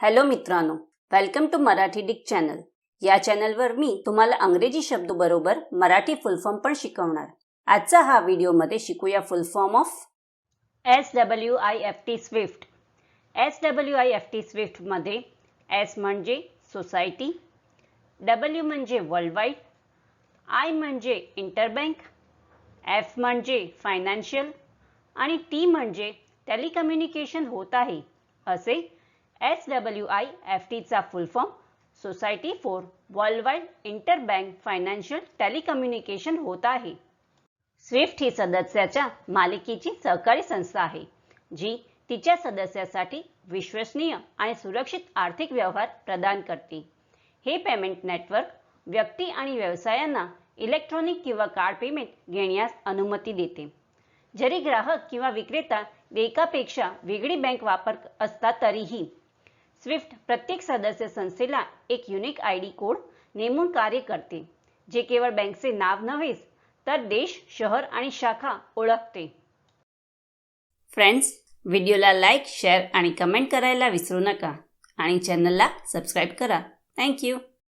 Hello मित्रांनो welcome to Marathi डिक channel या चॅनलवर मी तुम्हाला अंग्रेजी शब्द बरोबर मराठी फुलफॉर्म पण शिकवणार. आजचा हा व्हिडिओमध्ये शिकूया full form of S W I F T SWIFT S W I F T स्विफ्टमध्ये S म्हणजे सोसायटी डब्ल्यू म्हणजे वर्ल्ड वाईड आय म्हणजे इंटरबँक एफ म्हणजे फायनान्शियल आणि टी म्हणजे टेलिकम्युनिकेशन होत आहे असे एस डब्ल्यू आय एफ टीचा full form society for worldwide interbank financial telecommunication होत आहे. स्विफ्ट ही सदस्याच्या मालिकेची सहकारी संस्था आहे जी तिच्या सदस्यासाठी विश्वसनीय आणि सुरक्षित आर्थिक व्यवहार प्रदान करते. हे पेमेंट नेटवर्क व्यक्ती आणि व्यवसायांना इलेक्ट्रॉनिक किंवा कार्ड पेमेंट घेण्यास अनुमती देते. जरी ग्राहक किंवा विक्रेता एकापेक्षा वेगळी बँक वापर असता तरीही स्विफ्ट प्रत्येक सदस्य संस्थेला एक युनिक आय डी कोड नेमून कार्य करते जे केवळ बँकचे नाव नव्हेच तर देश शहर आणि शाखा ओळखते. फ्रेंड्स व्हिडिओला लाईक शेअर आणि कमेंट करायला विसरू नका. आणि चॅनलला सबस्क्राईब करा. थँक्यू